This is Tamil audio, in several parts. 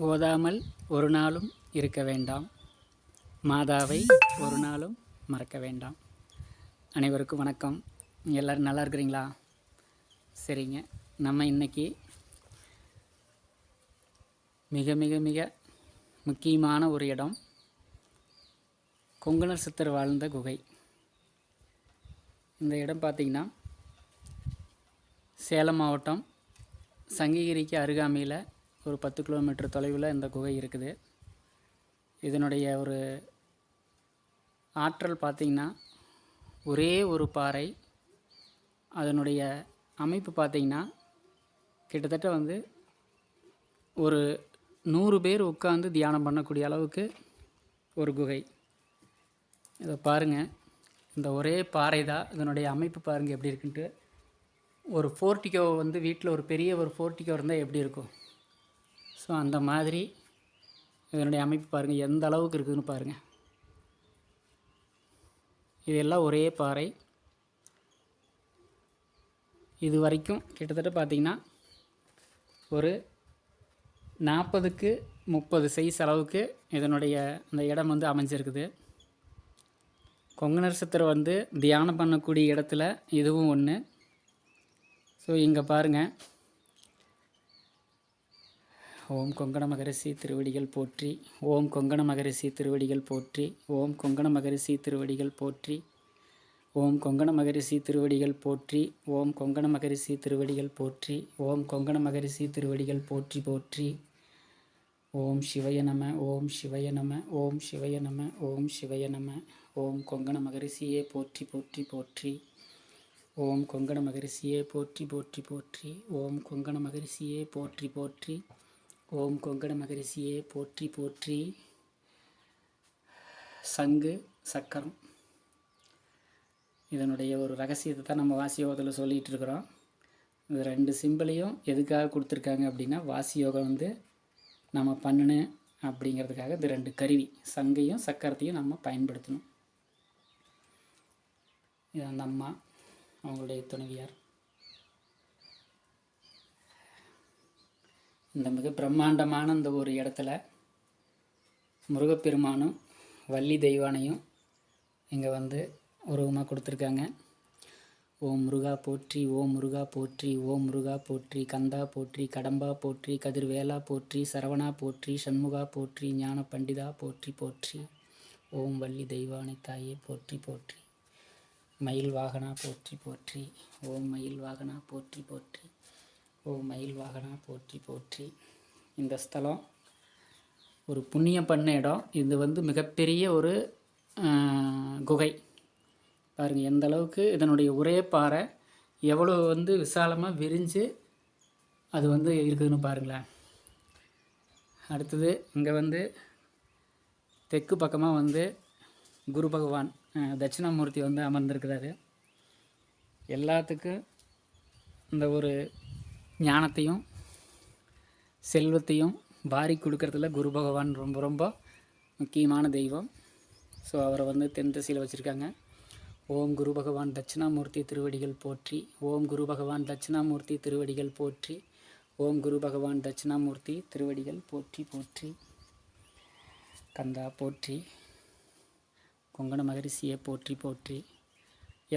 ஓதாமல் ஒரு நாளும் இருக்க வேண்டாம். மாதாவை ஒரு நாளும் மறக்க வேண்டாம். அனைவருக்கும் வணக்கம். எல்லோரும் நல்லா இருக்கிறீங்களா? சரிங்க. நம்ம இன்னைக்கு மிக மிக மிக முக்கியமான ஒரு இடம். கொங்கணர் சித்தர் வாழ்ந்த குகை. இந்த இடம் பார்த்திங்கன்னா சேலம் மாவட்டம் சங்ககிரிக்கு அருகாமையில் ஒரு பத்து கிலோமீட்டர் தொலைவில் இந்த குகை இருக்குது. இதனுடைய ஒரு ஆற்றல் பார்த்திங்கன்னா ஒரே ஒரு பாறை. அதனுடைய அமைப்பு பார்த்திங்கன்னா கிட்டத்தட்ட வந்து ஒரு நூறு பேர் உட்காந்து தியானம் பண்ணக்கூடிய அளவுக்கு ஒரு குகை. இதை பாருங்கள் இந்த ஒரே பாறை தான். இதனுடைய அமைப்பு பாருங்கள் எப்படி இருக்குன்ட்டு. ஒரு ஃபோர்டிகோ வந்து வீட்டில் ஒரு பெரிய ஒரு ஃபோர்ட்டிகோ இருந்தால் எப்படி இருக்கும்? ஸோ அந்த மாதிரி இதனுடைய அமைப்பு பாருங்கள் எந்த அளவுக்கு இருக்குதுன்னு பாருங்கள் இதெல்லாம் ஒரே பாறை. இது வரைக்கும் கிட்டத்தட்ட பார்த்திங்கன்னா ஒரு நாற்பதுக்கு முப்பது சைஸ் அளவுக்கு இதனுடைய அந்த இடம் வந்து அமைஞ்சிருக்குது. கொங்கணர் சித்தர் வந்து தியானம் பண்ணக்கூடிய இடத்துல இதுவும் ஒன்று ஸோ இங்கே பாருங்கள் ஓம் கொங்கண மகரிஷி திருவடிகள் போற்றி. ஓம் கொங்கண மகரிஷி திருவடிகள் போற்றி. ஓம் கொங்கண மகரிஷி திருவடிகள் போற்றி. ஓம் கொங்கண மகரிஷி திருவடிகள் போற்றி. ஓம் கொங்கண மகரிஷி திருவடிகள் போற்றி. ஓம் கொங்கண மகரிஷி திருவடிகள் போற்றி போற்றி. ஓம் சிவய நம ஓம் சிவய நம ஓம் சிவய நம ஓம் சிவய நம. ஓம் கொங்கண மகரிஷியே போற்றி போற்றி போற்றி. ஓம் கொங்கண மகரிஷியே போற்றி போற்றி போற்றி. ஓம் கொங்கண மகரிஷியே போற்றி போற்றி. ஓம் கொங்கட மகரிஷியே போற்றி போற்றி. சங்கு சக்கரம். இதனுடைய ஒரு ரகசியத்தை தான் நம்ம வாசி யோகத்தில் சொல்லிகிட்டு இருக்கிறோம். இந்த ரெண்டு சிம்பிளையும் எதுக்காக கொடுத்துருக்காங்க அப்படின்னா வாசி யோகம் வந்து நம்ம பண்ணணும் அப்படிங்கிறதுக்காக இந்த ரெண்டு கருவி சங்கையும் சக்கரத்தையும் நம்ம பயன்படுத்தணும். இது அந்த அம்மா அவங்களுடைய துணைவியார். இந்த மிக பிரம்மாண்டமான இந்த ஒரு இடத்துல முருகப்பெருமானும் வள்ளி தெய்வானையும் இங்கே வந்து உருவமாக கொடுத்துருக்காங்க. ஓம் முருகா போற்றி ஓம் முருகா போற்றி ஓம் முருகா போற்றி கந்தா போற்றி கடம்பா போற்றி கதிர்வேலா போற்றி சரவணா போற்றி சண்முகா போற்றி ஞான பண்டிதா போற்றி போற்றி. ஓம் வள்ளி தெய்வானை தாயே போற்றி போற்றி. மயில் வாகனா போற்றி போற்றி. ஓம் மயில் வாகனா போற்றி போற்றி. ஓ மயில் வாகனா போற்றி போற்றி. இந்த ஸ்தலம் ஒரு புண்ணியம் பண்ண இடம். இது வந்து மிகப்பெரிய ஒரு குகை. பாருங்கள் எந்த அளவுக்கு இதனுடைய ஒரே பாறை எவ்வளோ வந்து விசாலமாக விரிஞ்சு அது வந்து இருக்குதுன்னு பாருங்களேன். அடுத்தது இங்கே வந்து தெற்கு பக்கமாக வந்து குரு பகவான் தட்சிணாமூர்த்தி வந்து அமர்ந்திருக்கிறாரு. எல்லாத்துக்கும் இந்த ஒரு ஞானத்தையும் செல்வத்தையும் வாரி கொடுக்கறதுல குரு பகவான் ரொம்ப ரொம்ப முக்கியமான தெய்வம். ஸோ அவரை வந்து தென் திசையில் வச்சுருக்காங்க. ஓம் குரு பகவான் தட்சிணாமூர்த்தி திருவடிகள் போற்றி ஓம் குரு பகவான் தட்சிணாமூர்த்தி திருவடிகள் போற்றி ஓம் குரு பகவான் தட்சிணாமூர்த்தி திருவடிகள் போற்றி போற்றி. கந்தா போற்றி கொங்கண மகரிஷியை போற்றி போற்றி.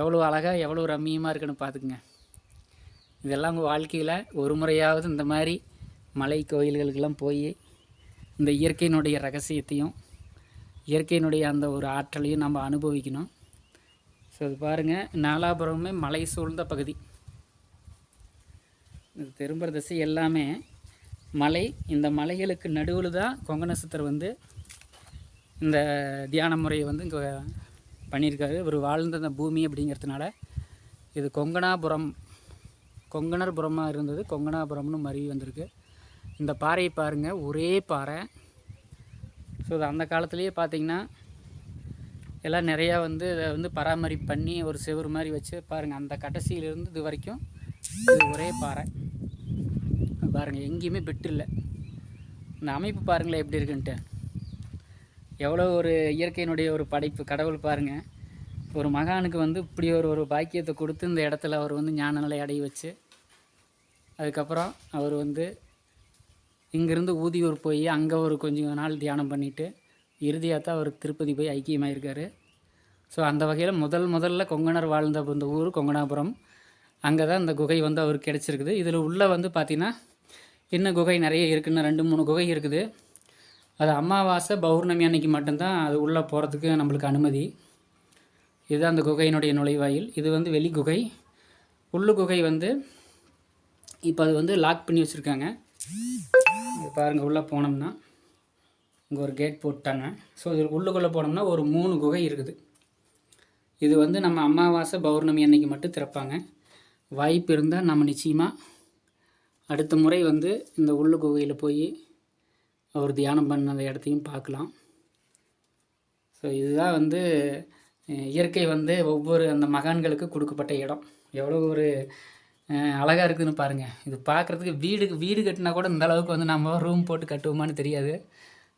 எவ்வளோ அழகாக எவ்வளோ ரம்மியமாக இருக்குன்னு பார்த்துக்குங்க. இதெல்லாம் உங்கள் வாழ்க்கையில் ஒரு முறையாவது இந்த மாதிரி மலை கோயில்களுக்கெல்லாம் போய் இந்த இயற்கையினுடைய ரகசியத்தையும் இயற்கையினுடைய அந்த ஒரு ஆற்றலையும் நம்ம அனுபவிக்கணும். ஸோ இது பாருங்கள் நாலாபுரமே மலை சூழ்ந்த பகுதி. இது திரும்புகிற திசை எல்லாமே மலை. இந்த மலைகளுக்கு நடுவில் தான் கொங்கணசத்தர் வந்து இந்த தியான முறையை வந்து இங்கே பண்ணியிருக்காரு. இவர் வாழ்ந்த அந்த பூமி அப்படிங்கிறதுனால இது கொங்கணாபுரம் கொங்கணர்புரமாக இருந்தது. கொங்கணாபுரம்னு மருவி வந்திருக்கு. இந்த பாறையை பாருங்கள் ஒரே பாறை. ஸோ இது அந்த காலத்துலேயே பார்த்தீங்கன்னா எல்லாம் நிறையா வந்து இதை வந்து பராமரிப்பு பண்ணி ஒரு செவுரு மாதிரி வச்சு பாருங்கள் அந்த கடைசியிலேருந்து இது வரைக்கும் இது ஒரே பாறை. பாருங்கள் எங்கேயுமே பெட்டு இல்லை. இந்த அமைப்பு பாருங்களேன் எப்படி இருக்குன்ட்டு. எவ்வளோ ஒரு இயற்கையினுடைய ஒரு படைப்பு. கடவுள் பாருங்கள் ஒரு மகானுக்கு வந்து இப்படி ஒரு ஒரு பாக்கியத்தை கொடுத்து இந்த இடத்துல அவர் வந்து ஞான நிலை அடைய வச்சு அதுக்கப்புறம் அவர் வந்து இங்கேருந்து ஊதியூர் போய் அங்கே ஒரு கொஞ்சம் நாள் தியானம் பண்ணிவிட்டு இறுதியாக தான் அவர் திருப்பதி போய் ஐக்கியமாயிருக்காரு. ஸோ அந்த வகையில் முதல் முதல்ல கொங்கணர் வாழ்ந்த இந்த ஊர் கொங்கணாபுரம். அங்கே தான் இந்த குகை வந்து அவருக்கு கிடச்சிருக்குது. இதில் உள்ளே வந்து பார்த்திங்கன்னா இன்னும் குகை நிறைய இருக்குன்னு ரெண்டு மூணு குகை இருக்குது. அது அமாவாசை பௌர்ணமி அன்னைக்கு மட்டும்தான் அது உள்ளே போகிறதுக்கு நம்மளுக்கு அனுமதி. இதுதான் அந்த குகையினுடைய நுழைவாயில். இது வந்து வெளி குகை உள்ளு குகை வந்து இப்போ அது வந்து லாக் பண்ணி வச்சுருக்காங்க. இது பாருங்கள் உள்ளே போனோம்னா இங்கே ஒரு கேட் போட்டாங்க. ஸோ இது உள்ளுக்குள்ளே போனோம்னா ஒரு மூணு குகை இருக்குது. இது வந்து நம்ம அமாவாசை பௌர்ணமி அன்னைக்கு மட்டும் திறப்பாங்க. வாய்ப்பு இருந்தால் நம்ம நிச்சயமாக அடுத்த முறை வந்து இந்த உள்ளு குகையில் போய் அவர் தியானம் பண்ண அந்த இடத்தையும் பார்க்கலாம். ஸோ இதுதான் வந்து இயற்கை வந்து ஒவ்வொரு அந்த மகான்களுக்கு கொடுக்கப்பட்ட இடம். எவ்வளோ ஒரு அழகாக இருக்குதுன்னு பாருங்கள் இது பார்க்குறதுக்கு வீடு வீடு கட்டினா கூட இந்த அளவுக்கு வந்து நம்ம ரூம் போட்டு கட்டுவோமான்னு தெரியாது.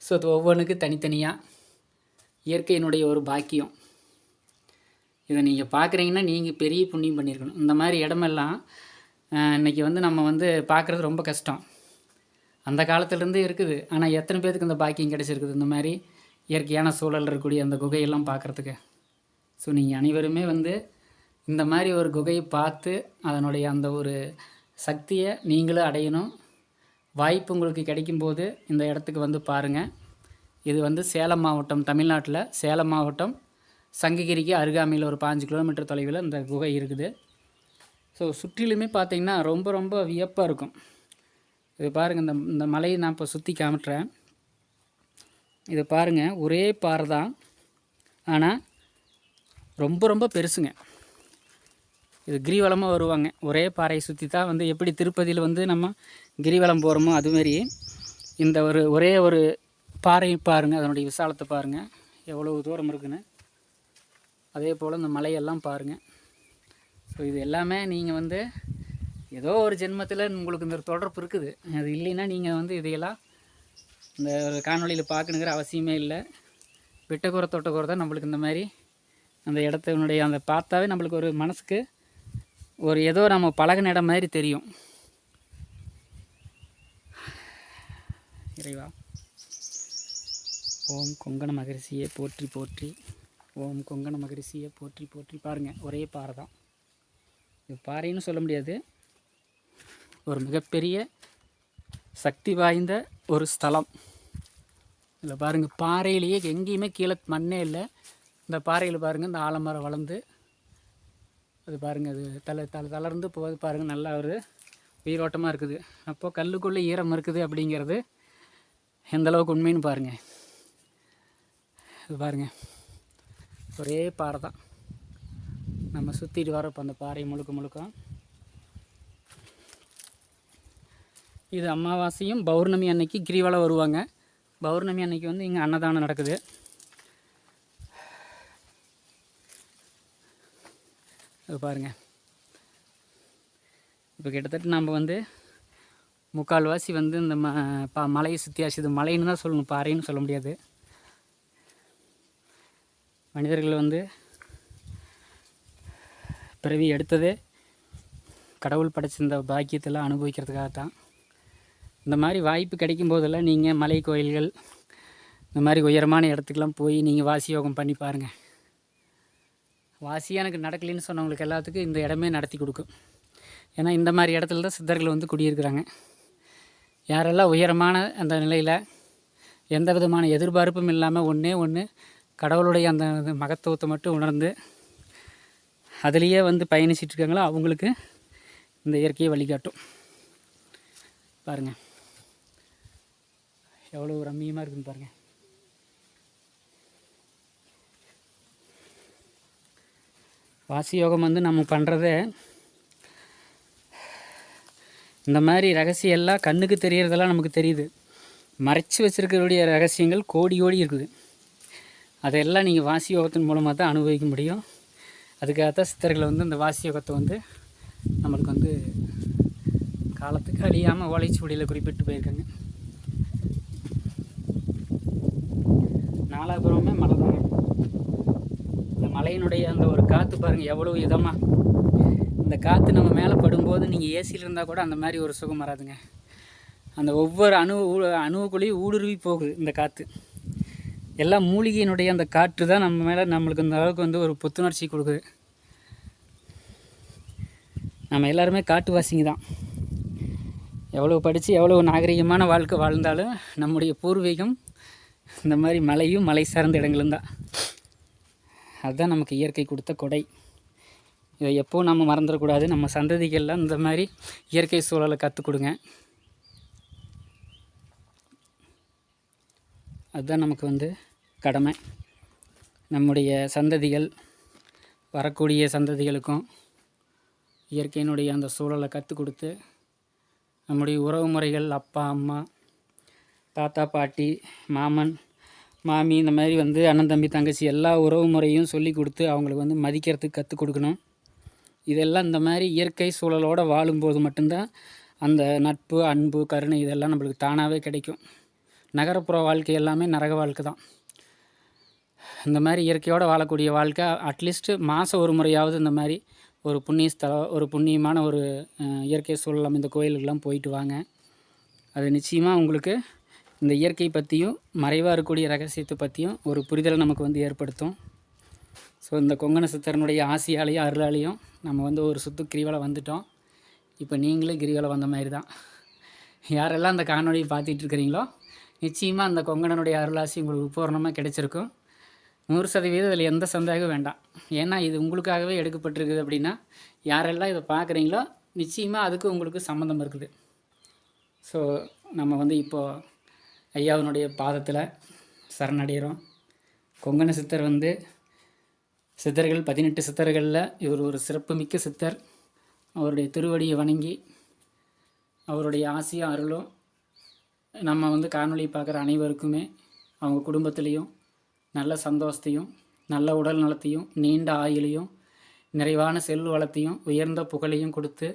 ஸோ அது ஒவ்வொன்றுக்கு தனித்தனியாக இயற்கையினுடைய ஒரு பாக்கியம். இதை நீங்கள் பார்க்குறீங்கன்னா நீங்கள் பெரிய புண்ணியம் பண்ணியிருக்கணும் இந்த மாதிரி இடமெல்லாம் இன்றைக்கி இன்னைக்கு வந்து நம்ம வந்து பார்க்குறது ரொம்ப கஷ்டம். அந்த காலத்துலேருந்து இருக்குது. ஆனால் எத்தனை பேருக்கு இந்த பாக்கியம் கிடச்சிருக்குது? இந்த மாதிரி இயற்கையான சூழல் இருக்கக்கூடிய அந்த குகையெல்லாம் பார்க்குறதுக்கு ஸோ நீங்கள் அனைவருமே வந்து இந்த மாதிரி ஒரு குகையை பார்த்து அதனுடைய அந்த ஒரு சக்தியை நீங்களும் அடையணும். வாய்ப்பு உங்களுக்கு கிடைக்கும்போது இந்த இடத்துக்கு வந்து பாருங்கள் இது வந்து சேலம் மாவட்டம் தமிழ்நாட்டில் சேலம் மாவட்டம் சங்ககிரிக்கு அருகாமையில் ஒரு பாஞ்சு கிலோமீட்டர் தொலைவில் இந்த குகை இருக்குது. ஸோ சுற்றிலுமே பார்த்தீங்கன்னா ரொம்ப ரொம்ப வியப்பாக இருக்கும். இது பாருங்கள் இந்த இந்த மலையை நான் இப்போ சுற்றி காமிட்டுறேன் இது பாருங்கள் ஒரே பாறை தான். ஆனால் ரொம்ப ரொம்ப பெருசுங்க. இது கிரிவலமாக வருவாங்க. ஒரே பாறையை சுற்றி தான் வந்து எப்படி திருப்பதியில் வந்து நம்ம கிரிவலம் போகிறோமோ அதுமாரி இந்த ஒரு ஒரே ஒரு பாறை பாருங்கள் அதனுடைய விசாலத்தை பாருங்கள் எவ்வளோ தூரம் இருக்குன்னு. அதே போல் இந்த மலையெல்லாம் பாருங்கள் ஸோ இது எல்லாமே நீங்கள் வந்து ஏதோ ஒரு ஜென்மத்தில் உங்களுக்கு இந்த தொடர்பு இருக்குது. அது இல்லைன்னா நீங்கள் வந்து இதையெல்லாம் இந்த ஒரு காணொளியில் பார்க்கணுங்கிற அவசியமே இல்லை. விட்டக்குறை தொட்டக்குறை தான் நம்மளுக்கு இந்த மாதிரி அந்த இடத்தினுடைய அந்த பார்த்தாவே நம்மளுக்கு ஒரு மனசுக்கு ஒரு ஏதோ நம்ம பழகின இடம் மாதிரி தெரியும். இறைவா ஓம் கொங்கண மகரிஷியை போற்றி போற்றி ஓம் கொங்கண மகரிஷியை போற்றி போற்றி. பாருங்கள் ஒரே பாறை தான். இது பாறைன்னு சொல்ல முடியாது. ஒரு மிகப்பெரிய சக்தி வாய்ந்த ஒரு ஸ்தலம். இதில் பாருங்கள் பாறையிலேயே எங்கேயுமே கீழே மண்ணே இல்லை. இந்த பாறையில் பாருங்கள் இந்த ஆலமரம் வளர்ந்து அது பாருங்கள் அது தலை தலை தளர்ந்து போகுது பாருங்கள் நல்லா ஒரு உயிரோட்டமாக இருக்குது. அப்போது கல்லுக்குள்ளே ஈரம் இருக்குது அப்படிங்கிறது எந்த அளவுக்கு உண்மைன்னு பாருங்கள் இது பாருங்கள் ஒரே பாறை தான். நம்ம சுற்றிட்டு வரப்போ அந்த பாறை முழுக்க முழுக்க. இது அமாவாசையும் பௌர்ணமி அன்னைக்கு கிரிவலம் வருவாங்க. பௌர்ணமி அன்னைக்கு வந்து இங்கே அன்னதானம் நடக்குது. இது பாருங்கள் இப்போ கிட்டத்தட்ட நம்ம வந்து முக்கால்வாசி வந்து இந்த ம பா மலையை சுற்றியாச்சு இது மலைன்னு தான் சொல்லணும். பாறைன்னு சொல்ல முடியாது. மனிதர்கள் வந்து பிறவி எடுத்ததே கடவுள் படைச்சிருந்த பாக்கியத்தெல்லாம் அனுபவிக்கிறதுக்காக தான் இந்த மாதிரி வாய்ப்பு கிடைக்கும் போதெல்லாம் நீங்கள் மலை கோயில்கள் இந்த மாதிரி உயரமான இடத்துக்கெலாம் போய் நீங்கள் வாசி யோகம் பண்ணி பாருங்கள் வாசியாக எனக்கு நடக்கலைன்னு சொன்னவங்களுக்கு எல்லாத்துக்கும் இந்த இடமே நடத்தி கொடுக்கும். ஏன்னா இந்த மாதிரி இடத்துல தான் சித்தர்கள் வந்து குடியிருக்கிறாங்க. யாரெல்லாம் உயரமான அந்த நிலையில் எந்த விதமான எதிர்பார்ப்பும் இல்லாமல் ஒன்றே ஒன்று கடவுளுடைய அந்த மகத்துவத்தை மட்டும் உணர்ந்து அதுலேயே வந்து பயணிச்சிட்டு இருக்காங்களோ அவங்களுக்கு இந்த இயற்கையை வழிகாட்டும். பாருங்கள் எவ்வளோ ரம்மியமாக இருக்குன்னு பாருங்கள் வாசி யோகம் வந்து நம்ம பண்ணுறதே இந்த மாதிரி ரகசியம் எல்லாம் கண்ணுக்கு தெரியறதெல்லாம் நமக்கு தெரியுது. மறைச்சி வச்சுருக்கக்கூடிய ரகசியங்கள் கோடி கோடி இருக்குது. அதெல்லாம் நீங்கள் வாசி யோகத்தின் மூலமாக தான் அனுபவிக்க முடியும். அதுக்காகத்தான் சித்தர்களை வந்து இந்த வாசி யோகத்தை வந்து நம்மளுக்கு வந்து காலத்துக்கு அழியாமல் ஓலைச்சுவடியில் குறிப்பிட்டு போயிருக்காங்க. நாலாபுரமே மலை தான் இந்த அந்த ஒரு காற்று பாருங்கள் எவ்வளோ இதமாக இந்த காற்று நம்ம மேலே படும்போது நீங்கள் ஏசியில் இருந்தால் கூட அந்த மாதிரி ஒரு சுகம் வராதுங்க. அந்த ஒவ்வொரு அணு ஊ- அணுவுக்குள்ளேயும் ஊடுருவி போகுது இந்த காற்று எல்லாம் மூலிகையினுடைய அந்த காற்று தான் நம்ம மேலே நம்மளுக்கு இந்த அளவுக்கு வந்து ஒரு புத்துணர்ச்சி கொடுக்குது. நம்ம எல்லாருமே காட்டுவாசிங்க தான். எவ்வளோ படித்து எவ்வளோ நாகரிகமான வாழ்க்கை வாழ்ந்தாலும் நம்முடைய பூர்வீகம் இந்த மாதிரி மலையும் மலை சார்ந்த இடங்களும் தான். அதுதான் நமக்கு இயற்கை கொடுத்த கொடை. இதை எப்போவும் நம்ம மறந்துடக்கூடாது. நம்ம சந்ததிகள்லாம் இந்த மாதிரி இயற்கை சூழலை கற்றுக் கொடுங்க. அதுதான் நமக்கு வந்து கடமை. நம்முடைய சந்ததிகள் வரக்கூடிய சந்ததிகளுக்கும் இயற்கையினுடைய அந்த சூழலை கற்றுக் கொடுத்து நம்முடைய உறவு முறைகள் அப்பா அம்மா தாத்தா பாட்டி மாமன் மாமி இந்த மாதிரி வந்து அண்ணன் தம்பி தங்கச்சி எல்லா உறவு முறையும் சொல்லி கொடுத்து அவங்களுக்கு வந்து மதிக்கிறதுக்கு கற்றுக் கொடுக்கணும். இதெல்லாம் இந்த மாதிரி இயற்கை சூழலோடு வாழும்போது மட்டும்தான் அந்த நட்பு அன்பு கருணை இதெல்லாம் நம்மளுக்கு தானாகவே கிடைக்கும். நகரப்புற வாழ்க்கை எல்லாமே நரக வாழ்க்கை தான். இந்த மாதிரி இயற்கையோடு வாழக்கூடிய வாழ்க்கை அட்லீஸ்ட்டு மாதம் ஒரு முறையாவது இந்த மாதிரி ஒரு புண்ணிய ஸ்தலம் ஒரு புண்ணியமான ஒரு இயற்கை சூழல் அமைந்த கோயிலுக்கெல்லாம் போயிட்டு வாங்க. அது நிச்சயமாக உங்களுக்கு இந்த இயற்கை பற்றியும் மறைவாக இருக்கக்கூடிய ரகசியத்தை பற்றியும் ஒரு புரிதலை நமக்கு வந்து ஏற்படுத்தும். ஸோ இந்த கொங்கண சித்தரனுடைய ஆசையாலையும் அருளாலையும் நம்ம வந்து ஒரு சுத்து கிரிவலம் வந்துட்டோம். இப்போ நீங்களும் கிரிவலம் வந்த மாதிரி தான் யாரெல்லாம் அந்த காணொலியை பார்த்துட்டு இருக்கிறீங்களோ நிச்சயமாக அந்த கொங்கணனுடைய அருளாசி உங்களுக்கு பூர்ணமாக கிடைச்சிருக்கும். நூறு சதவீதம் இதில் எந்த சந்தேகம் வேண்டாம். ஏன்னா இது உங்களுக்காகவே எடுக்கப்பட்டிருக்குது அப்படின்னா யாரெல்லாம் இதை பார்க்குறீங்களோ நிச்சயமாக அதுக்கு உங்களுக்கு சம்மந்தம் இருக்குது. ஸோ நம்ம வந்து இப்போது ஐயாவினுடைய பாதத்தில் சரணடைகிறோம். கொங்கண சித்தர் வந்து சித்தர்கள் பதினெட்டு சித்தர்களில் இவர் ஒரு சிறப்புமிக்க சித்தர். அவருடைய திருவடியை வணங்கி அவருடைய ஆசையும் அருளும் நம்ம வந்து காணொளி பார்க்குற அனைவருக்குமே அவங்க குடும்பத்துலேயும் நல்ல சந்தோஷத்தையும் நல்ல உடல் நலத்தையும் நீண்ட ஆயுளையும் நிறைவான செல் வளத்தையும் உயர்ந்த புகழையும் கொடுத்து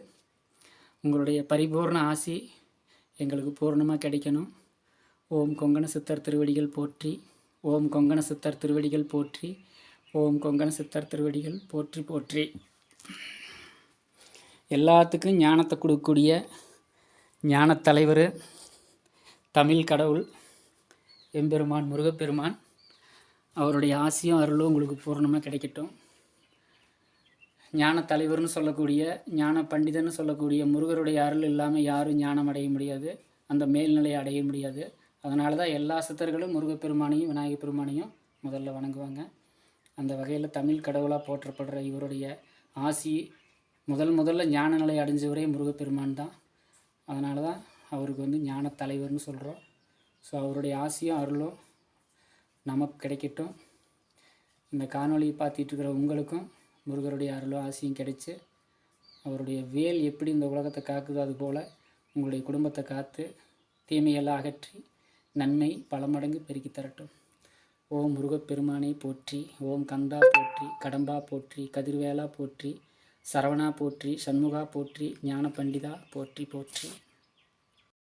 உங்களுடைய பரிபூர்ண ஆசி எங்களுக்கு பூர்ணமாக கிடைக்கணும். ஓம் கொங்கண சித்தர் திருவடிகள் போற்றி ஓம் கொங்கண சித்தர் திருவடிகள் போற்றி ஓம் கொங்கண சித்தர் திருவடிகள் போற்றி போற்றி. எல்லாத்துக்கும் ஞானத்தை கொடுக்கக்கூடிய ஞானத்தலைவர் தமிழ் கடவுள் எம்பெருமான் முருகப்பெருமான் அவருடைய ஆசையும் அருளும் உங்களுக்கு பூரணமாக கிடைக்கட்டும். ஞான தலைவர்னு சொல்லக்கூடிய ஞான பண்டிதன்னு சொல்லக்கூடிய முருகருடைய அருள் இல்லாமல் யாரும் ஞானம் அடைய முடியாது. அந்த மேல்நிலையை அடைய முடியாது. அதனால தான் எல்லா சித்தர்களும் முருகப்பெருமானையும் விநாயகப் பெருமானையும் முதல்ல வணங்குவாங்க. அந்த வகையில் தமிழ் கடவுளாக போற்றப்படுற இவருடைய ஆசி முதல் முதல்ல ஞான நிலை அடைஞ்சவரே முருகப்பெருமான் தான். அதனால தான் அவருக்கு வந்து ஞான தலைவர்னு சொல்கிறோம் ஸோ அவருடைய ஆசியும் அருளும் நமக்கு கிடைக்கட்டும். இந்த காணொலியை பார்த்துட்டு இருக்கிற உங்களுக்கும் முருகருடைய அருளும் ஆசியும் கிடைச்சி அவருடைய வேல் எப்படி இந்த உலகத்தை காக்குதோ அதுபோல் உங்களுடைய குடும்பத்தை காத்து தீமையெல்லாம் அகற்றி நன்மை பல மடங்கு பெருக்கி தரட்டும். ஓம் முருகப்பெருமானை போற்றி ஓம் கந்தா போற்றி கடம்பா போற்றி கதிர்வேலா போற்றி சரவணா போற்றி சண்முகா போற்றி ஞான பண்டிதா போற்றி போற்றி.